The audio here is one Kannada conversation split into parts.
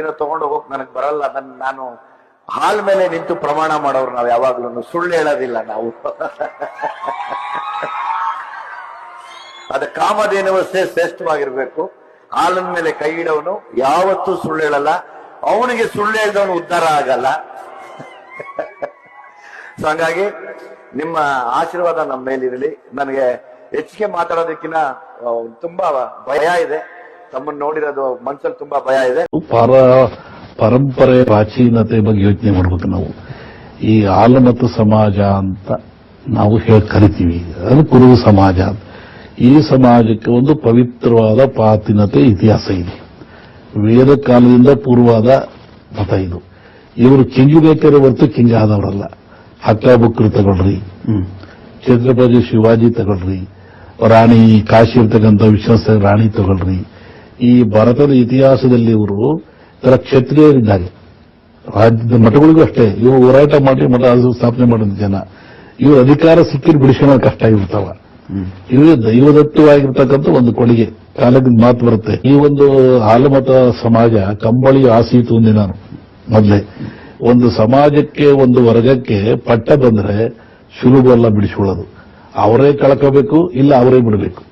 ಏನೋ ತಗೊಂಡು ಹೋಗಕ್ ನನಗೆ ಬರಲ್ಲ, ನನ್, ನಾನು ಹಾಲ್ ಮೇಲೆ ನಿಂತು ಪ್ರಮಾಣ ಮಾಡೋರು ನಾವು ಯಾವಾಗ್ಲೂ ಸುಳ್ಳು ಹೇಳೋದಿಲ್ಲ ನಾವು. ಅದ ಕಾಮಧೇನವಸ್ಥೆ ಶ್ರೇಷ್ಠವಾಗಿರ್ಬೇಕು. ಹಾಲಿನ ಮೇಲೆ ಕೈ ಇಡೋನು ಯಾವತ್ತೂ ಸುಳ್ಳು ಹೇಳಲ್ಲ. ಅವನಿಗೆ ಸುಳ್ಳು ಹೇಳಿದವನು ಉದ್ಧಾರ ಆಗಲ್ಲ. ಸೊ ಹಂಗಾಗಿ ನಿಮ್ಮ ಆಶೀರ್ವಾದ ನಮ್ಮ ಮೇಲಿರಲಿ. ನನಗೆ ಹೆಚ್ಚಿಗೆ ಮಾತಾಡೋದಕ್ಕಿಂತ ತುಂಬಾ ಭಯ ಇದೆ. ತಮ್ಮನ್ನ ನೋಡಿರೋದು ಮನಸ್ಸಲ್ಲಿ ತುಂಬಾ ಭಯ ಇದೆ. ಪರ, ಪರಂಪರೆ, ಪ್ರಾಚೀನತೆ ಬಗ್ಗೆ ಯೋಚನೆ ಮಾಡಬೇಕು ನಾವು. ಈ ಆಲಮತ ಸಮಾಜ ಅಂತ ನಾವು ಹೇಳಿ, ಕರಿತೀವಿ. ಅದು ಕುರುಬ ಸಮಾಜ. ಈ ಸಮಾಜಕ್ಕೆ ಒಂದು ಪವಿತ್ರವಾದ ಪ್ರಾಚೀನತೆ ಇತಿಹಾಸ ಇದೆ. ವೇದ ಕಾಲದಿಂದ ಪೂರ್ವವಾದ ಮತ ಇದು. ಇವರು ಕಿಂಗಿಬೇಕಾದ್ರೆ ಹೊರತು ಕಿಂಗ್ ಆದವರಲ್ಲ. ಹಕ್ಕ ಬುಕ್ರು ತಗೊಳ್ರಿ. ಛತ್ರಪತಿ ಶಿವಾಜಿ ತಗೊಳ್ರಿ. ರಾಣಿ ಕಾಶಿ ಇರ್ತಕ್ಕಂಥ ವಿಶ್ವಾಸ ರಾಣಿ ತಗೊಳ್ರಿ. ಈ ಭಾರತದ ಇತಿಹಾಸದಲ್ಲಿ ಇವರು ತರ ಕ್ಷತ್ರಿಯರಿದ್ದಾರೆ. ರಾಜ್ಯದ ಮಠಗಳಿಗೂ ಅಷ್ಟೇ. ಇವರು ಹೋರಾಟ ಮಾಡಿ ಮಠ ಸ್ಥಾಪನೆ ಮಾಡಿದ ಜನ. ಇವರು ಅಧಿಕಾರ ಸಿಕ್ಕಿರ್ ಬಿಡಿಸ್ಕೊಳ್ಳೋದು ಕಷ್ಟ ಇರ್ತಾವ ಇವರು ದೈವದತ್ತವಾಗಿರ್ತಕ್ಕಂಥ ಒಂದು ಕೊಡುಗೆ. ಕಾಲದ ಮಾತು ಬರುತ್ತೆ. ಈ ಒಂದು ಹಾಲುಮತ ಸಮಾಜ ಕಂಬಳಿ ಆಸೀತು ಅಂದೆ ನಾನು ಮೊದಲೇ. ಒಂದು ಸಮಾಜಕ್ಕೆ ಒಂದು ವರ್ಗಕ್ಕೆ ಪಟ್ಟ ಬಂದ್ರೆ ಸುಲಭವಲ್ಲ ಬಿಡಿಸ್ಕೊಳ್ಳೋದು ಅವರೇ ಕಳ್ಕೋಬೇಕು ಇಲ್ಲ ಅವರೇ ಬಿಡಬೇಕು.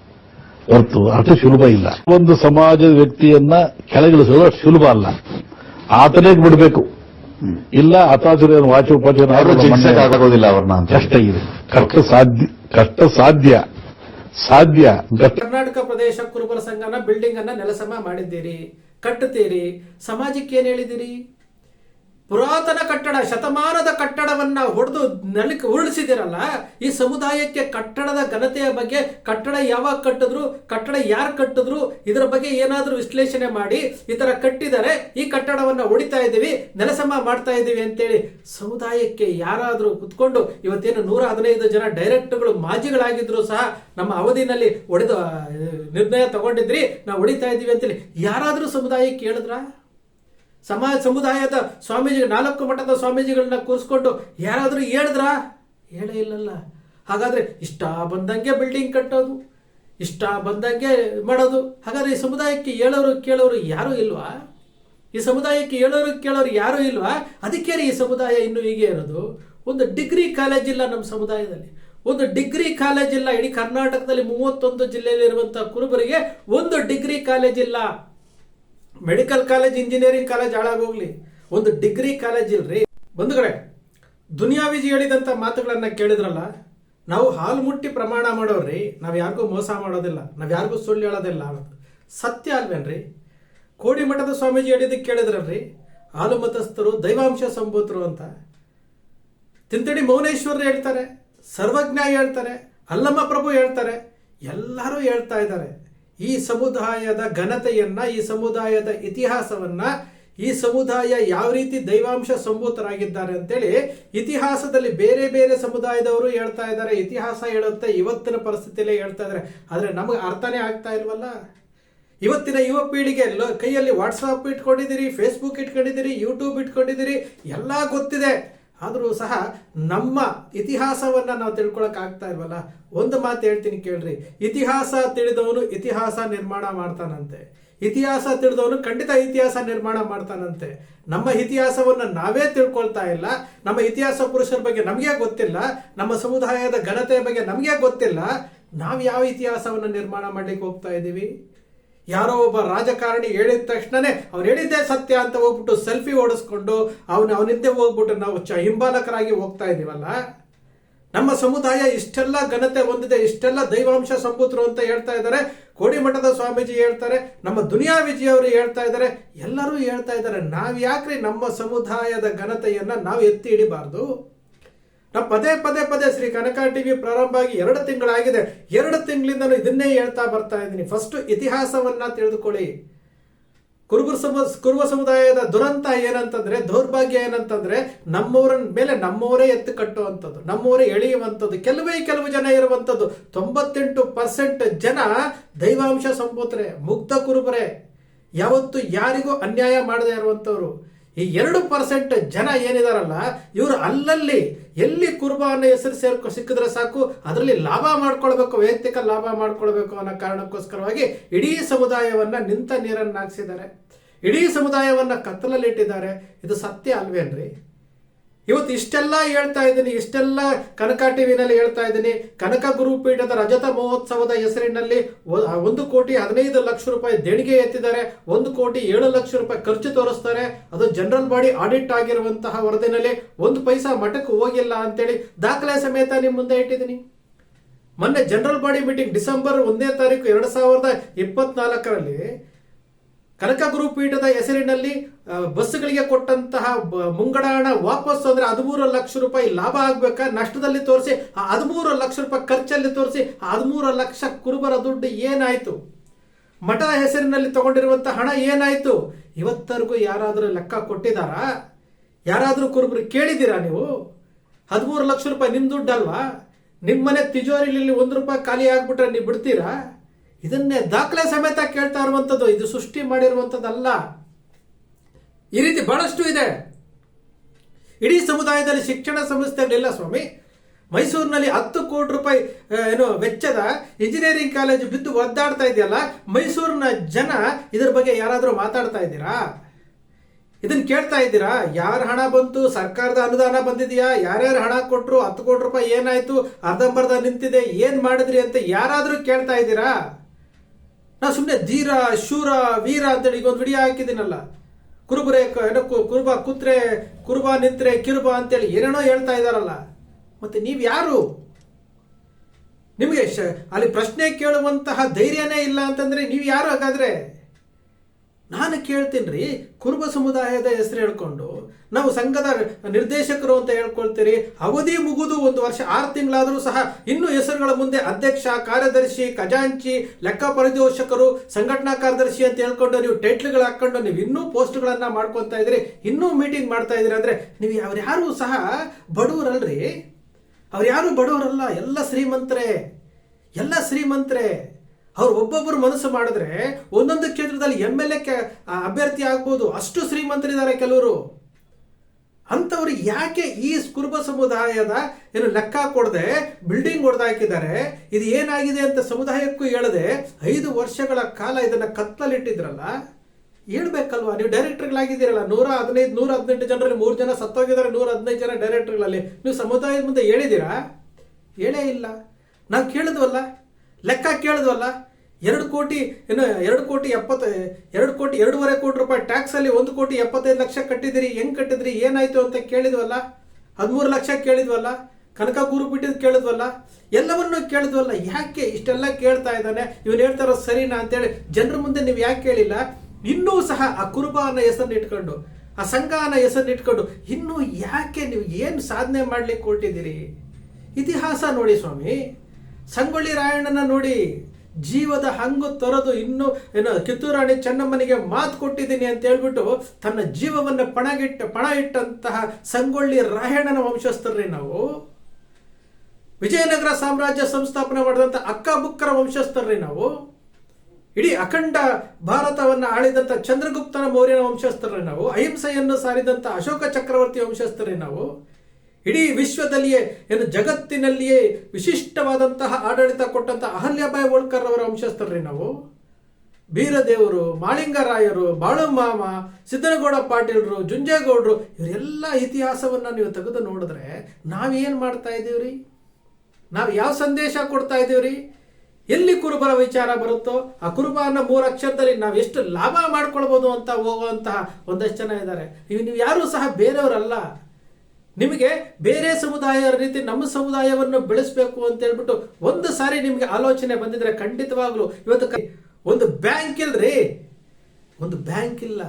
ಹೊರತು ಅಷ್ಟು ಸುಲಭ ಇಲ್ಲ. ಒಂದು ಸಮಾಜದ ವ್ಯಕ್ತಿಯನ್ನ ಕೆಳಗಿಳಿಸೋದು ಅಷ್ಟು ಸುಲಭ ಅಲ್ಲ. ಆತನೇ ಬಿಡಬೇಕು. ಇಲ್ಲ ಹತಾಶರ ವಾಚ ಆಗೋದಿಲ್ಲ ಅವ್ರನ್ನ ಕಷ್ಟ ಇದೆ. ಕಷ್ಟ ಸಾಧ್ಯ ಕಷ್ಟ ಸಾಧ್ಯ ಸಾಧ್ಯ. ಕರ್ನಾಟಕ ಪ್ರದೇಶ ಕುರುಬರ ಸಂಘನ ಬಿಲ್ಡಿಂಗ್ ಅನ್ನ ನೆಲಸಮ ಮಾಡಿದ್ದೀರಿ. ಕಟ್ಟುತ್ತೀರಿ. ಸಮಾಜಕ್ಕೆ ಏನ್ ಹೇಳಿದಿರಿ ಪುರಾತನ ಕಟ್ಟಡ, ಶತಮಾನದ ಕಟ್ಟಡವನ್ನ ಹೊಡೆದು ನೆಲಕ್ಕೆ ಉರುಳಿಸಿದಿರಲ್ಲ ಈ ಸಮುದಾಯಕ್ಕೆ ಕಟ್ಟಡದ ಘನತೆಯ ಬಗ್ಗೆ, ಕಟ್ಟಡ ಯಾವಾಗ ಕಟ್ಟಿದ್ರು, ಕಟ್ಟಡ ಯಾರು ಕಟ್ಟಿದ್ರು, ಇದರ ಬಗ್ಗೆ ಏನಾದರೂ ವಿಶ್ಲೇಷಣೆ ಮಾಡಿ, ಈ ತರ ಕಟ್ಟಿದರೆ ಈ ಕಟ್ಟಡವನ್ನ ಹೊಡಿತಾ ಇದ್ದೀವಿ, ನೆಲಸಮ ಮಾಡ್ತಾ ಇದ್ದೀವಿ ಅಂತೇಳಿ ಸಮುದಾಯಕ್ಕೆ ಯಾರಾದರೂ ಕುತ್ಕೊಂಡು, ಇವತ್ತೇನು ನೂರ ಹದಿನೈದು ಜನ ಡೈರೆಕ್ಟರ್ಗಳು, ಮಾಜಿಗಳಾಗಿದ್ರು ಸಹ ನಮ್ಮ ಅವಧಿನಲ್ಲಿ ಒಡೆದು ನಿರ್ಣಯ ತಗೊಂಡಿದ್ರಿ, ನಾವು ಹೊಡಿತಾ ಇದ್ದೀವಿ ಅಂತೇಳಿ, ಯಾರಾದರೂ ಸಮುದಾಯಕ್ಕೆ ಹೇಳಿದ್ರಾ? ಸಮಾಜ ಸಮುದಾಯದ ಸ್ವಾಮೀಜಿ ನಾಲ್ಕು ಮಠದ ಸ್ವಾಮೀಜಿಗಳನ್ನ ಕೂರಿಸ್ಕೊಂಡು ಯಾರಾದರೂ ಹೇಳಿದ್ರ? ಹೇಳೇ ಇಲ್ಲಲ್ಲ. ಹಾಗಾದರೆ ಇಷ್ಟ ಬಂದಂಗೆ ಬಿಲ್ಡಿಂಗ್ ಕಟ್ಟೋದು, ಇಷ್ಟ ಬಂದಂಗೆ ಮಾಡೋದು. ಹಾಗಾದ್ರೆ ಈ ಸಮುದಾಯಕ್ಕೆ ಹೇಳೋರು ಕೇಳೋರು ಯಾರೂ ಇಲ್ವಾ? ಈ ಸಮುದಾಯಕ್ಕೆ ಹೇಳೋರು ಕೇಳೋರು ಯಾರೂ ಇಲ್ವಾ? ಅದಕ್ಕೆ ಈ ಸಮುದಾಯ ಇನ್ನೂ ಹೀಗೆ ಇರೋದು. ಒಂದು ಡಿಗ್ರಿ ಕಾಲೇಜ್ ಇಲ್ಲ ನಮ್ಮ ಸಮುದಾಯದಲ್ಲಿ. ಒಂದು ಡಿಗ್ರಿ ಕಾಲೇಜ್ ಇಲ್ಲ. ಇಡೀ ಕರ್ನಾಟಕದಲ್ಲಿ ಮೂವತ್ತೊಂದು ಜಿಲ್ಲೆಯಲ್ಲಿರುವಂಥ ಕುರುಬರಿಗೆ ಒಂದು ಡಿಗ್ರಿ ಕಾಲೇಜ್ ಇಲ್ಲ. ಮೆಡಿಕಲ್ ಕಾಲೇಜ್ ಇಂಜಿನಿಯರಿಂಗ್ ಕಾಲೇಜ್ ಹಾಳಾಗೋಗ್ಲಿ. ಒಂದು ಡಿಗ್ರಿ ಕಾಲೇಜ್ ಇಲ್ರಿ. ಬಂಧುಗಳೇ, ದುನಿಯಾವಿಜಿ ಹೇಳಿದಂತ ಮಾತುಗಳನ್ನ ಕೇಳಿದ್ರಲ್ಲ, ನಾವು ಹಾಲು ಮುಟ್ಟಿ ಪ್ರಮಾಣ ಮಾಡೋರಿ ನಾವು ಯಾರಿಗೂ ಮೋಸ ಮಾಡೋದಿಲ್ಲ, ನಾವು ಯಾರಿಗೂ ಸುಳ್ಳು ಹೇಳೋದಿಲ್ಲ ಸತ್ಯ ಅಲ್ವೇನ್ರಿ? ಕೋಡಿ ಮಠದ ಸ್ವಾಮೀಜಿ ಹೇಳಿದ್ದಕ್ಕೆ ಕೇಳಿದ್ರಲ್ರಿ, ಹಾಲು ಮತಸ್ಥರು ದೈವಾಂಶ ಸಂಭೂತರು ಅಂತ. ತಿಂತಡಿ ಮೌನೇಶ್ವರ ಹೇಳ್ತಾರೆ, ಸರ್ವಜ್ಞ ಹೇಳ್ತಾರೆ, ಅಲ್ಲಮ್ಮ ಪ್ರಭು ಹೇಳ್ತಾರೆ, ಎಲ್ಲರೂ ಹೇಳ್ತಾ ಇದ್ದಾರೆ. ಈ ಸಮುದಾಯದ ಘನತೆಯನ್ನ, ಈ ಸಮುದಾಯದ ಇತಿಹಾಸವನ್ನ, ಈ ಸಮುದಾಯ ಯಾವ ರೀತಿ ದೈವಾಂಶ ಸಂಭೂತರಾಗಿದ್ದಾರೆ ಅಂತೇಳಿ ಇತಿಹಾಸದಲ್ಲಿ ಬೇರೆ ಬೇರೆ ಸಮುದಾಯದವರು ಹೇಳ್ತಾ ಇದ್ದಾರೆ. ಇತಿಹಾಸ ಹೇಳುತ್ತೆ, ಇವತ್ತಿನ ಪರಿಸ್ಥಿತಿಯಲ್ಲೇ ಹೇಳ್ತಾ ಇದ್ದಾರೆ. ಆದರೆ ನಮಗೆ ಅರ್ಥನೇ ಆಗ್ತಾ ಇಲ್ವಲ್ಲ? ಇವತ್ತಿನ ಯುವ ಪೀಳಿಗೆ ಕೈಯಲ್ಲಿ ವಾಟ್ಸಪ್ ಇಟ್ಕೊಂಡಿದ್ದೀರಿ ಫೇಸ್ಬುಕ್ ಇಟ್ಕೊಂಡಿದ್ದೀರಿ ಯೂಟ್ಯೂಬ್ ಇಟ್ಕೊಂಡಿದ್ದೀರಿ, ಎಲ್ಲ ಗೊತ್ತಿದೆ. ಆದರೂ ಸಹ ನಮ್ಮ ಇತಿಹಾಸವನ್ನು ನಾವು ತಿಳ್ಕೊಳಕ್ಕಾಗ್ತಾ ಇಲ್ವಲ್ಲ? ಒಂದು ಮಾತು ಹೇಳ್ತೀನಿ ಕೇಳ್ರಿ. ಇತಿಹಾಸ ತಿಳಿದವನು ಇತಿಹಾಸ ನಿರ್ಮಾಣ ಮಾಡ್ತಾನಂತೆ. ಇತಿಹಾಸ ತಿಳಿದವನು ಖಂಡಿತ ಇತಿಹಾಸ ನಿರ್ಮಾಣ ಮಾಡ್ತಾನಂತೆ. ನಮ್ಮ ಇತಿಹಾಸವನ್ನು ನಾವೇ ತಿಳ್ಕೊಳ್ತಾ ಇಲ್ಲ. ನಮ್ಮ ಇತಿಹಾಸ ಪುರುಷರ ಬಗ್ಗೆ ನಮಗೆ ಗೊತ್ತಿಲ್ಲ. ನಮ್ಮ ಸಮುದಾಯದ ಘನತೆಯ ಬಗ್ಗೆ ನಮಗೆ ಗೊತ್ತಿಲ್ಲ. ನಾವು ಯಾವ ಇತಿಹಾಸವನ್ನು ನಿರ್ಮಾಣ ಮಾಡ್ಲಿಕ್ಕೆ ಹೋಗ್ತಾ ಇದ್ದೀವಿ ಯಾರೋ ಒಬ್ಬ ರಾಜಕಾರಣಿ ಹೇಳಿದ ತಕ್ಷಣನೇ ಅವ್ರು ಹೇಳಿದ್ದೇ ಸತ್ಯ ಅಂತ ಹೋಗ್ಬಿಟ್ಟು ಸೆಲ್ಫಿ ಓಡಿಸ್ಕೊಂಡು ಅವನು ಅವನಿಂದೆ ಹೋಗ್ಬಿಟ್ಟು ನಾವು ಚ ಹಿಂಬಾಲಕರಾಗಿ ಹೋಗ್ತಾ ಇದ್ದೀವಲ್ಲ ನಮ್ಮ ಸಮುದಾಯ ಇಷ್ಟೆಲ್ಲ ಘನತೆ ಹೊಂದಿದೆ, ಇಷ್ಟೆಲ್ಲ ದೈವಾಂಶ ಸಂಪುತ್ರು ಅಂತ ಹೇಳ್ತಾ ಇದ್ದಾರೆ. ಕೋಡಿಮಠದ ಸ್ವಾಮೀಜಿ ಹೇಳ್ತಾರೆ, ನಮ್ಮ ದುನಿಯಾ ವಿಜಯ ಅವರು ಹೇಳ್ತಾ ಇದ್ದಾರೆ. ಎಲ್ಲರೂ ಹೇಳ್ತಾ ಇದ್ದಾರೆ ನಾವು ಯಾಕ್ರಿ ನಮ್ಮ ಸಮುದಾಯದ ಘನತೆಯನ್ನು ನಾವು ಎತ್ತಿ ಹಿಡಿಬಾರ್ದು? ನಾವು ಪದೇ ಪದೇ ಪದೇ ಶ್ರೀ ಕನಕ ಟಿವಿ ಪ್ರಾರಂಭ ಆಗಿ ಎರಡು ತಿಂಗಳಾಗಿದೆ. ಎರಡು ತಿಂಗಳಿಂದ ಇದನ್ನೇ ಹೇಳ್ತಾ ಬರ್ತಾ ಇದ್ದೀನಿ. ಫಸ್ಟ್ ಇತಿಹಾಸವನ್ನ ತಿಳಿದುಕೊಳ್ಳಿ. ಕುರುಬ ಸಮ, ಕುರುಬ ಸಮುದಾಯದ ದುರಂತ ಏನಂತಂದ್ರೆ, ದೌರ್ಭಾಗ್ಯ ಏನಂತಂದ್ರೆ ನಮ್ಮವರ ಮೇಲೆ ನಮ್ಮವರೇ ಎತ್ತು ಕಟ್ಟುವಂಥದ್ದು ನಮ್ಮವರೇ ಎಳೆಯುವಂಥದ್ದು, ಕೆಲವೇ ಕೆಲವು ಜನ ಇರುವಂಥದ್ದು, ತೊಂಬತ್ತೆಂಟು ಪರ್ಸೆಂಟ್ ಜನ ದೈವಾಂಶ ಸಂಪೂತ್ರೆ ಮುಗ್ಧ ಕುರುಬರೇ. ಯಾವತ್ತು ಯಾರಿಗೂ ಅನ್ಯಾಯ ಮಾಡದೇ ಇರುವಂಥವ್ರು. ಈ ಎರಡು ಪರ್ಸೆಂಟ್ ಜನ ಏನಿದಾರಲ್ಲ, ಇವರು ಅಲ್ಲಲ್ಲಿ ಎಲ್ಲಿ ಕುರುಬ ಅನ್ನೋ ಹೆಸರು ಸೇರ್ಕೊ ಸಿಕ್ಕಿದ್ರೆ ಸಾಕು, ಅದರಲ್ಲಿ ಲಾಭ ಮಾಡ್ಕೊಳ್ಬೇಕು, ವೈಯಕ್ತಿಕ ಲಾಭ ಮಾಡ್ಕೊಳ್ಬೇಕು ಅನ್ನೋ ಕಾರಣಕ್ಕೋಸ್ಕರವಾಗಿ ಇಡೀ ಸಮುದಾಯವನ್ನ ನಿಂತ ನೀರನ್ನು ಹಾಕ್ಸಿದ್ದಾರೆ ಇಡೀ ಸಮುದಾಯವನ್ನ ಕತ್ತಲಲ್ಲಿಟ್ಟಿದ್ದಾರೆ. ಇದು ಸತ್ಯ ಅಲ್ವೇನ್ರಿ? ಇವತ್ತು ಇಷ್ಟೆಲ್ಲ ಹೇಳ್ತಾ ಇದ್ದೀನಿ, ಇಷ್ಟೆಲ್ಲ ಕನಕ ಟಿವಿನಲ್ಲಿ ಹೇಳ್ತಾ ಇದ್ದೀನಿ. ಕನಕ ಗುರುಪೀಠದ ರಜತ ಮಹೋತ್ಸವದ ಹೆಸರಿನಲ್ಲಿ ಒಂದು ಕೋಟಿ ಹದಿನೈದು ಲಕ್ಷ ರೂಪಾಯಿ ದೇಣಿಗೆ ಎತ್ತಿದ್ದಾರೆ. ಒಂದು ಕೋಟಿ ಏಳು ಲಕ್ಷ ರೂಪಾಯಿ ಖರ್ಚು ತೋರಿಸ್ತಾರೆ. ಅದು ಜನರಲ್ ಬಾಡಿ ಆಡಿಟ್ ಆಗಿರುವಂತಹ ವರದಿನಲ್ಲಿ ಒಂದು ಪೈಸಾ ಮಠಕ್ಕೆ ಹೋಗಿಲ್ಲ ಅಂತೇಳಿ ದಾಖಲೆ ಸಮೇತ ನಿಮ್ಮ ಮುಂದೆ ಇಟ್ಟಿದ್ದೀನಿ. ಮೊನ್ನೆ ಜನರಲ್ ಬಾಡಿ ಮೀಟಿಂಗ್ ಡಿಸೆಂಬರ್ ಒಂದನೇ ತಾರೀಕು ಎರಡು ಸಾವಿರದ ಇಪ್ಪತ್ನಾಲ್ಕರಲ್ಲಿ ಕನಕ ಗುರುಪೀಠದ ಹೆಸರಿನಲ್ಲಿ ಬಸ್ಗಳಿಗೆ ಕೊಟ್ಟಂತಹ ಮುಂಗಡ ಹಣ ವಾಪಸ್ ಅಂದ್ರೆ ಹದಿಮೂರು ಲಕ್ಷ ರೂಪಾಯಿ ಲಾಭ ಆಗ್ಬೇಕಾ? ನಷ್ಟದಲ್ಲಿ ತೋರಿಸಿ, ಆ ಹದಿಮೂರು ಲಕ್ಷ ರೂಪಾಯಿ ಖರ್ಚಲ್ಲಿ ತೋರಿಸಿ, ಆ ಹದಿಮೂರು ಲಕ್ಷ ಕುರುಬರ ದುಡ್ಡು ಏನಾಯ್ತು? ಮಠದ ಹೆಸರಿನಲ್ಲಿ ತಗೊಂಡಿರುವಂತ ಹಣ ಏನಾಯ್ತು? ಇವತ್ತರೆಗೂ ಯಾರಾದರೂ ಲೆಕ್ಕ ಕೊಟ್ಟಿದ್ದಾರಾ? ಯಾರಾದರೂ ಕುರುಬರು ಕೇಳಿದ್ದೀರಾ ನೀವು? ಹದಿಮೂರು ಲಕ್ಷ ರೂಪಾಯಿ ನಿಮ್ಮ ದುಡ್ಡಲ್ವಾ? ನಿಮ್ಮ ನಿಮ್ಮನೆ ತಿಜೋರಿಲಿ ಒಂದು ರೂಪಾಯಿ ಖಾಲಿ ಆಗ್ಬಿಟ್ರೆ ನೀವು ಬಿಡ್ತೀರಾ? ಇದನ್ನೇ ದಾಖಲೆ ಸಮೇತ ಕೇಳ್ತಾ ಇರುವಂಥದ್ದು, ಇದು ಸೃಷ್ಟಿ ಮಾಡಿರುವಂಥದ್ದಲ್ಲ. ಈ ರೀತಿ ಬಹಳಷ್ಟು ಇದೆ. ಇಡೀ ಸಮುದಾಯದಲ್ಲಿ ಶಿಕ್ಷಣ ಸಂಸ್ಥೆಗಳಿಲ್ಲ ಸ್ವಾಮಿ. ಮೈಸೂರಿನಲ್ಲಿ ಹತ್ತು ಕೋಟಿ ರೂಪಾಯಿ ಏನು ವೆಚ್ಚದ ಇಂಜಿನಿಯರಿಂಗ್ ಕಾಲೇಜು ಬಿದ್ದು ಒದ್ದಾಡ್ತಾ ಇದೆಯಲ್ಲ, ಮೈಸೂರಿನ ಜನ ಇದ್ರ ಬಗ್ಗೆ ಯಾರಾದರೂ ಮಾತಾಡ್ತಾ ಇದ್ದೀರಾ? ಇದನ್ನು ಕೇಳ್ತಾ ಇದ್ದೀರಾ? ಯಾರ ಹಣ ಬಂತು? ಸರ್ಕಾರದ ಅನುದಾನ ಬಂದಿದೆಯಾ? ಯಾರ್ಯಾರು ಹಣ ಕೊಟ್ಟರು ಹತ್ತು ಕೋಟಿ ರೂಪಾಯಿ ಏನಾಯಿತು? ಅರ್ಧಂಬರ್ಧ ನಿಂತಿದೆ, ಏನು ಮಾಡಿದ್ರಿ ಅಂತ ಯಾರಾದರೂ ಕೇಳ್ತಾ ಇದ್ದೀರಾ? ನಾ ಸುಮ್ಮನೆ ಧೀರ, ಶೂರ, ವೀರ ಅಂತೇಳಿ ಈಗ ಒಂದು ವಿಡಿಯೋ ಹಾಕಿದ್ದೀನಲ್ಲ. ಕುರುಬರೇ ಏನೋ ಕುರುಬ ಕುತ್ರೆ, ಕುರುಬ ನಿಂತ್ರೆ, ಕಿರುಬ ಅಂತೇಳಿ ಏನೇನೋ ಹೇಳ್ತಾ ಇದಾರಲ್ಲ ಮತ್ತೆ ನೀವು ಯಾರು? ನಿಮಗೆ ಅಲ್ಲಿ ಪ್ರಶ್ನೆ ಕೇಳುವಂತಹ ಧೈರ್ಯನೇ ಇಲ್ಲ ಅಂತಂದ್ರೆ ನೀವು ಯಾರು ಹಾಗಾದ್ರೆ? ನಾನು ಕೇಳ್ತೀನಿ ರೀ ಕುರುಬ ಸಮುದಾಯದ ಹೆಸರು ಹೇಳ್ಕೊಂಡು, ನಾವು ಸಂಘದ ನಿರ್ದೇಶಕರು ಅಂತ ಹೇಳ್ಕೊಳ್ತೀರಿ, ಅವಧಿ ಮುಗಿದು ಒಂದು ವರ್ಷ, ಆರು ತಿಂಗಳಾದರೂ ಸಹ ಇನ್ನೂ ಹೆಸರುಗಳ ಮುಂದೆ ಅಧ್ಯಕ್ಷ, ಕಾರ್ಯದರ್ಶಿ, ಖಜಾಂಚಿ, ಲೆಕ್ಕ ಪರಿದೋಷಕರು, ಸಂಘಟನಾ ಕಾರ್ಯದರ್ಶಿ ಅಂತ ಹೇಳ್ಕೊಂಡು ನೀವು ಟೈಟ್ಲ್ಗಳು ಹಾಕ್ಕೊಂಡು ನೀವು ಇನ್ನೂ ಪೋಸ್ಟ್ಗಳನ್ನು ಮಾಡ್ಕೊತಾ ಇದ್ರಿ ಇನ್ನೂ ಮೀಟಿಂಗ್ ಮಾಡ್ತಾ ಇದ್ರಿ ಅಂದ್ರೆ ನೀವು ಅವ್ರು ಸಹ ಬಡವರಲ್ರಿ. ಅವ್ರು ಯಾರು ಬಡವರಲ್ಲ, ಎಲ್ಲ ಶ್ರೀಮಂತರೇ ಎಲ್ಲ ಶ್ರೀಮಂತರೇ. ಅವ್ರು ಒಬ್ಬೊಬ್ಬರು ಮನಸ್ಸು ಮಾಡಿದ್ರೆ ಒಂದೊಂದು ಕ್ಷೇತ್ರದಲ್ಲಿ ಎಂ ಎಲ್ ಎ ಅಭ್ಯರ್ಥಿ ಆಗ್ಬೋದು. ಅಷ್ಟು ಶ್ರೀಮಂತರಿದ್ದಾರೆ ಕೆಲವರು. ಅಂಥವ್ರು ಯಾಕೆ ಈ ಕುರುಬ ಸಮುದಾಯದ ಏನು ಲೆಕ್ಕ ಕೊಡದೆ ಬಿಲ್ಡಿಂಗ್ ಹೊಡೆದಾಕಿದ್ದಾರೆ ಇದು ಏನಾಗಿದೆ ಅಂತ ಸಮುದಾಯಕ್ಕೂ ಹೇಳದೆ ಐದು ವರ್ಷಗಳ ಕಾಲ ಇದನ್ನ ಕತ್ತಲಿಟ್ಟಿದ್ರಲ್ಲ? ಹೇಳ್ಬೇಕಲ್ವಾ? ನೀವು ಡೈರೆಕ್ಟರ್ಗಳಾಗಿದ್ದೀರಲ್ಲ. ನೂರ ಹದಿನೈದು, ನೂರ ಹದಿನೆಂಟು ಜನರಲ್ಲಿ ಮೂರು ಜನ ಸತ್ತೋಗಿದ್ದಾರೆ, ನೂರ ಹದಿನೈದು ಜನ ಡೈರೆಕ್ಟರ್ಗಳಲ್ಲಿ. ನೀವು ಸಮುದಾಯದ ಮುಂದೆ ಹೇಳಿದ್ದೀರಾ? ಹೇಳೇ ಇಲ್ಲ. ನಾನು ಕೇಳಿದ್ವಲ್ಲ? ಲೆಕ್ಕ ಕೇಳಿದ್ವಲ್ಲ? ಎರಡು ಕೋಟಿ ಏನು ಎರಡು ಕೋಟಿ ಎಪ್ಪತ್ತ, ಎರಡು ಕೋಟಿ ಎರಡೂವರೆ ಕೋಟಿ ರೂಪಾಯಿ ಟ್ಯಾಕ್ಸ್ ಅಲ್ಲಿ ಒಂದು ಕೋಟಿ ಎಪ್ಪತ್ತೈದು ಲಕ್ಷ ಕಟ್ಟಿದಿರಿ ಹೆಂಗ್ ಕಟ್ಟಿದ್ರಿ? ಏನಾಯ್ತು ಅಂತ ಕೇಳಿದ್ವಲ್ಲ? ಹದಿಮೂರು ಲಕ್ಷ ಕೇಳಿದ್ವಲ್ಲ? ಕನಕ ಗುರು ಬಿಟ್ಟಿದ್ ಕೇಳಿದ್ವಲ್ಲ? ಎಲ್ಲವನ್ನೂ ಕೇಳಿದ್ವಲ್ಲ. ಯಾಕೆ ಇಷ್ಟೆಲ್ಲ ಕೇಳ್ತಾ ಇದ್ದಾನೆ? ಇವನು ಹೇಳ್ತಾರೋ ಸರಿನಾ ಅಂತೇಳಿ ಜನರ ಮುಂದೆ ನೀವು ಯಾಕೆ ಕೇಳಿಲ್ಲ? ಇನ್ನೂ ಸಹ ಆ ಕುರುಬ ಅನ್ನೋ ಹೆಸರನ್ನ ಇಟ್ಕೊಂಡು, ಆ ಸಂಘ ಅನ್ನೋ ಹೆಸರನ್ನ ಇಟ್ಕೊಂಡು ಇನ್ನೂ ಯಾಕೆ ನೀವು ಏನು ಸಾಧನೆ ಮಾಡ್ಲಿಕ್ಕೆ ಕೊಟ್ಟಿದ್ದೀರಿ ಇತಿಹಾಸ ನೋಡಿ ಸ್ವಾಮಿ. ಸಂಗೊಳ್ಳಿ ರಾಯಣ್ಣನ ನೋಡಿ ಜೀವದ ಹಂಗು ತೊರೆದು ಇನ್ನು ಏನು ಕಿತ್ತೂರಾಣಿ ಚೆನ್ನಮ್ಮನಿಗೆ ಮಾತು ಕೊಟ್ಟಿದ್ದೀನಿ ಅಂತ ಹೇಳ್ಬಿಟ್ಟು ತನ್ನ ಜೀವವನ್ನು ಪಣಗಿಟ್ಟ ಪಣ ಇಟ್ಟಂತಹ ಸಂಗೊಳ್ಳಿ ರಾಯಣ್ಣನ ವಂಶಸ್ಥರ್ರಿ ನಾವು. ವಿಜಯನಗರ ಸಾಮ್ರಾಜ್ಯ ಸಂಸ್ಥಾಪನೆ ಮಾಡಿದಂಥ ಅಕ್ಕ ಬುಕ್ಕರ ವಂಶಸ್ಥರ್ರಿ ನಾವು. ಇಡೀ ಅಖಂಡ ಭಾರತವನ್ನು ಆಳಿದಂಥ ಚಂದ್ರಗುಪ್ತನ ಮೌರ್ಯನ ವಂಶಸ್ಥರೇ ನಾವು. ಅಹಿಂಸೆಯನ್ನು ಸಾರಿದಂಥ ಅಶೋಕ ಚಕ್ರವರ್ತಿ ವಂಶಸ್ಥರೇ ನಾವು. ಇಡೀ ವಿಶ್ವದಲ್ಲಿಯೇ ಏನು ಜಗತ್ತಿನಲ್ಲಿಯೇ ವಿಶಿಷ್ಟವಾದಂತಹ ಆಡಳಿತ ಕೊಟ್ಟಂತಹ ಅಹಲ್ಯಾಬಾಯಿ ಹೋಳ್ಕರ್ ಅವರ ವಂಶಸ್ಥರ್ರಿ ನಾವು. ಬೀರದೇವರು, ಮಾಳಿಂಗರಾಯರು, ಬಾಳುಮಾಮ, ಸಿದ್ದನಗೌಡ ಪಾಟೀಲ್ರು, ಜುಂಜೇಗೌಡರು, ಇವರೆಲ್ಲ ಇತಿಹಾಸವನ್ನ ನೀವು ತೆಗೆದು ನೋಡಿದ್ರೆ ನಾವೇನ್ ಮಾಡ್ತಾ ಇದೀವ್ರಿ ನಾವು ಯಾವ ಸಂದೇಶ ಕೊಡ್ತಾ ಇದೀವ್ರಿ ಎಲ್ಲಿ ಕುರುಬರ ವಿಚಾರ ಬರುತ್ತೋ, ಆ ಕುರುಬ ಅನ್ನೋ ಮೂರು ಅಕ್ಷರದಲ್ಲಿ ನಾವು ಎಷ್ಟು ಲಾಭ ಮಾಡ್ಕೊಳ್ಬೋದು ಅಂತ ಹೋಗುವಂತಹ ಒಂದಷ್ಟು ಜನ ಇದ್ದಾರೆ. ಇವು ನೀವು ಯಾರೂ ಸಹ ಬೇರೆಯವರಲ್ಲ. ನಿಮಗೆ ಬೇರೆ ಸಮುದಾಯ ರೀತಿ ನಮ್ಮ ಸಮುದಾಯವನ್ನು ಬೆಳೆಸಬೇಕು ಅಂತ ಹೇಳ್ಬಿಟ್ಟು ಒಂದು ಸಾರಿ ನಿಮಗೆ ಆಲೋಚನೆ ಬಂದಿದ್ರೆ ಖಂಡಿತವಾಗ್ಲು ಇವತ್ತು ಒಂದು ಬ್ಯಾಂಕ್ ಇಲ್ರಿ. ಒಂದು ಬ್ಯಾಂಕ್ ಇಲ್ಲ.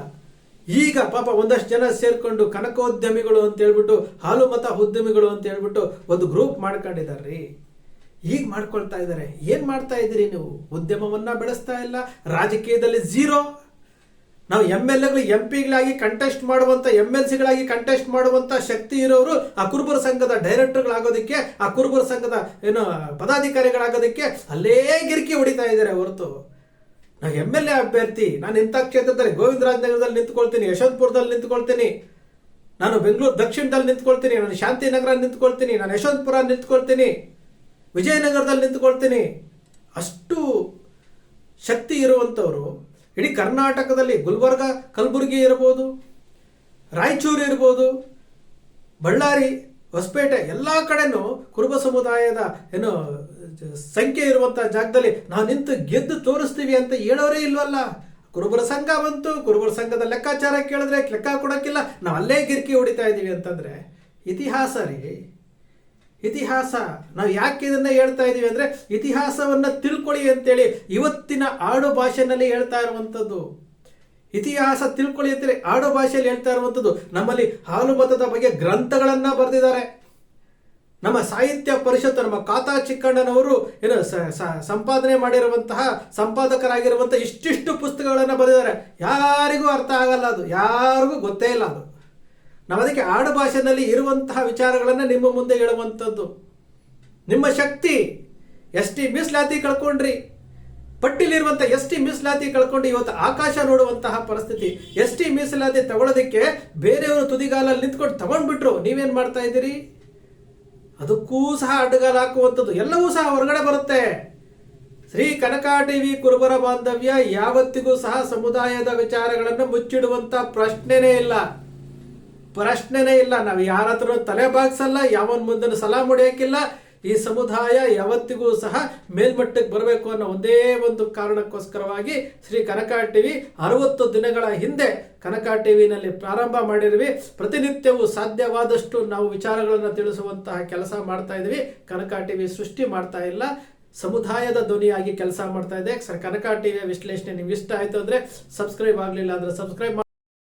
ಈಗ ಪಾಪ ಒಂದಷ್ಟು ಜನ ಸೇರ್ಕೊಂಡು ಕನಕೋದ್ಯಮಿಗಳು ಅಂತ ಹೇಳ್ಬಿಟ್ಟು ಹಾಲು ಮತ ಉದ್ಯಮಿಗಳು ಅಂತ ಹೇಳ್ಬಿಟ್ಟು ಒಂದು ಗ್ರೂಪ್ ಮಾಡ್ಕೊಂಡಿದಾರ್ರಿ. ಈಗ ಮಾಡ್ಕೊಳ್ತಾ ಇದ್ದಾರೆ ಏನ್ ಮಾಡ್ತಾ ಇದ್ದೀರಿ ನೀವು? ಉದ್ಯಮವನ್ನ ಬೆಳೆಸ್ತಾ ಇಲ್ಲ. ರಾಜಕೀಯದಲ್ಲಿ ಝೀರೋ ನಾವು ಎಂ ಎಲ್ ಎಗಳು ಎಂ ಪಿಗಳಾಗಿ ಕಂಟೆಸ್ಟ್ ಮಾಡುವಂತ ಎಂ ಎಲ್ ಸಿಗಳಾಗಿ ಕಂಟೆಸ್ಟ್ ಮಾಡುವಂತ ಶಕ್ತಿ ಇರೋರು ಆ ಕುರುಬರ ಸಂಘದ ಡೈರೆಕ್ಟರ್ಗಳಾಗೋದಕ್ಕೆ ಆ ಕುರುಬರ ಸಂಘದ ಏನು ಪದಾಧಿಕಾರಿಗಳಾಗೋದಕ್ಕೆ ಅಲ್ಲೇ ಗಿರಿಕಿ ಹೊಡಿತಾ ಇದ್ದಾರೆ ಹೊರತು. ನಾವು ಎಂ ಎಲ್ ಎ ಅಭ್ಯರ್ಥಿ, ನಾನು ಇಂಥ ಕ್ಷೇತ್ರದಲ್ಲಿ ಗೋವಿಂದರಾಜನಗರದಲ್ಲಿ ನಿಂತ್ಕೊಳ್ತೀನಿ, ಯಶವಂತಪುರದಲ್ಲಿ ನಿಂತ್ಕೊಳ್ತೀನಿ, ನಾನು ಬೆಂಗಳೂರು ದಕ್ಷಿಣದಲ್ಲಿ ನಿಂತ್ಕೊಳ್ತೀನಿ, ನಾನು ಶಾಂತಿನಗರ ನಿಂತ್ಕೊಳ್ತೀನಿ, ನಾನು ಯಶವಂತಪುರ ನಿಂತ್ಕೊಳ್ತೀನಿ, ವಿಜಯನಗರದಲ್ಲಿ ನಿಂತ್ಕೊಳ್ತೀನಿ. ಅಷ್ಟು ಶಕ್ತಿ ಇರುವಂಥವ್ರು ಇಡೀ ಕರ್ನಾಟಕದಲ್ಲಿ ಗುಲ್ಬರ್ಗ, ಕಲಬುರಗಿ ಇರ್ಬೋದು, ರಾಯಚೂರು ಇರ್ಬೋದು, ಬಳ್ಳಾರಿ, ಹೊಸಪೇಟೆ ಎಲ್ಲ ಕಡೆನೂ ಕುರುಬ ಸಮುದಾಯದ ಏನು ಸಂಖ್ಯೆ ಇರುವಂಥ ಜಾಗದಲ್ಲಿ ನಾವು ನಿಂತು ಗೆದ್ದು ತೋರಿಸ್ತೀವಿ ಅಂತ ಹೇಳೋರೇ ಇಲ್ವಲ್ಲ? ಕುರುಬರ ಸಂಘ ಬಂತು, ಕುರುಬರ ಸಂಘದ ಲೆಕ್ಕಾಚಾರ ಕೇಳಿದ್ರೆ ಲೆಕ್ಕ ಕೊಡೋಕ್ಕಿಲ್ಲ, ನಾವು ಅಲ್ಲೇ ಗಿರ್ಕಿ ಹೊಡಿತಾ ಇದ್ದೀವಿ ಅಂತಂದ್ರೆ ಇತಿಹಾಸ ರೀ. ಇತಿಹಾಸ. ನಾವು ಯಾಕೆ ಇದನ್ನ ಹೇಳ್ತಾ ಇದ್ದೀವಿ ಅಂದ್ರೆ ಇತಿಹಾಸವನ್ನ ತಿಳ್ಕೊಳ್ಳಿ ಅಂತೇಳಿ ಇವತ್ತಿನ ಆಡು ಭಾಷೆನಲ್ಲಿ ಹೇಳ್ತಾ ಇರುವಂಥದ್ದು. ಇತಿಹಾಸ ತಿಳ್ಕೊಳ್ಳಿ ಅಂತೇಳಿ ಆಡು ಭಾಷೆಯಲ್ಲಿ ಹೇಳ್ತಾ ಇರುವಂಥದ್ದು. ನಮ್ಮಲ್ಲಿ ಹಾಲು ಮತದ ಬಗ್ಗೆ ಗ್ರಂಥಗಳನ್ನ ಬರೆದಿದ್ದಾರೆ. ನಮ್ಮ ಸಾಹಿತ್ಯ ಪರಿಷತ್ ನಮ್ಮ ಕಾತಾ ಚಿಕ್ಕಣ್ಣನವರು ಏನು ಸಂಪಾದನೆ ಮಾಡಿರುವಂತಹ, ಸಂಪಾದಕರಾಗಿರುವಂತಹ ಇಷ್ಟಿಷ್ಟು ಪುಸ್ತಕಗಳನ್ನು ಬರೆದಿದ್ದಾರೆ. ಯಾರಿಗೂ ಅರ್ಥ ಆಗಲ್ಲ ಅದು. ಯಾರಿಗೂ ಗೊತ್ತೇ ಇಲ್ಲ ಅದು. ನಾವು ಅದಕ್ಕೆ ಆಡು ಭಾಷೆನಲ್ಲಿ ಇರುವಂತಹ ವಿಚಾರಗಳನ್ನು ನಿಮ್ಮ ಮುಂದೆ ಹೇಳುವಂಥದ್ದು. ನಿಮ್ಮ ಶಕ್ತಿ, ಎಸ್ ಟಿ ಮೀಸಲಾತಿ ಕಳ್ಕೊಂಡ್ರಿ. ಪಟ್ಟಿಲಿರುವಂಥ ಎಸ್ ಟಿ ಮೀಸಲಾತಿ ಕಳ್ಕೊಂಡು ಇವತ್ತು ಆಕಾಶ ನೋಡುವಂತಹ ಪರಿಸ್ಥಿತಿ. ಎಸ್ ಟಿ ಮೀಸಲಾತಿ ತಗೊಳ್ಳೋದಕ್ಕೆ ಬೇರೆಯವರು ತುದಿಗಾಲಲ್ಲಿ ನಿಂತ್ಕೊಂಡು ತಗೊಂಡ್ಬಿಟ್ರು. ನೀವೇನು ಮಾಡ್ತಾ ಇದ್ದೀರಿ? ಅದಕ್ಕೂ ಸಹ ಅಡ್ಡಗಾಲ ಹಾಕುವಂಥದ್ದು. ಎಲ್ಲವೂ ಸಹ ಹೊರಗಡೆ ಬರುತ್ತೆ. ಶ್ರೀ ಕನಕ ಟಿವಿ ಕುರುಬರ ಬಾಂಧವ್ಯ ಯಾವತ್ತಿಗೂ ಸಹ ಸಮುದಾಯದ ವಿಚಾರಗಳನ್ನು ಮುಚ್ಚಿಡುವಂತ ಪ್ರಶ್ನೆನೇ ಇಲ್ಲ. ಪ್ರಶ್ನೆನೇ ಇಲ್ಲ. ನಾವು ಯಾರ ಹತ್ರ ತಲೆ ಬಾಗ್ಸಲ್ಲ, ಯಾವನ್ ಮುಂದೆ ಸಲಾಮ್ ಹೊಡೆಯಕ್ಕಿಲ್ಲ ಈ ಸಮುದಾಯ ಯಾವತ್ತಿಗೂ ಸಹ ಮೇಲ್ಮಟ್ಟಕ್ಕೆ ಬರಬೇಕು ಅನ್ನೋ ಒಂದೇ ಒಂದು ಕಾರಣಕ್ಕೋಸ್ಕರವಾಗಿ ಶ್ರೀ ಕನಕ ಟಿವಿ ಅರವತ್ತು ದಿನಗಳ ಹಿಂದೆ ಕನಕ ಟಿವಿನಲ್ಲಿ ಪ್ರಾರಂಭ ಮಾಡಿದ್ವಿ. ಪ್ರತಿನಿತ್ಯವೂ ಸಾಧ್ಯವಾದಷ್ಟು ನಾವು ವಿಚಾರಗಳನ್ನು ತಿಳಿಸುವಂತಹ ಕೆಲಸ ಮಾಡ್ತಾ ಇದ್ವಿ. ಕನಕ ಟಿವಿ ಸೃಷ್ಟಿ ಮಾಡ್ತಾ ಇಲ್ಲ. ಸಮುದಾಯದ ಧ್ವನಿಯಾಗಿ ಕೆಲಸ ಮಾಡ್ತಾ ಇದೆ. ಕನಕ ಟಿವಿಯ ವಿಶ್ಲೇಷಣೆ ನಿಮ್ಗೆ ಇಷ್ಟ ಆಯ್ತು ಅಂದ್ರೆ ಸಬ್ಸ್ಕ್ರೈಬ್ ಆಗಲಿಲ್ಲ ಅಂದ್ರೆ ಸಬ್ಸ್ಕ್ರೈಬ್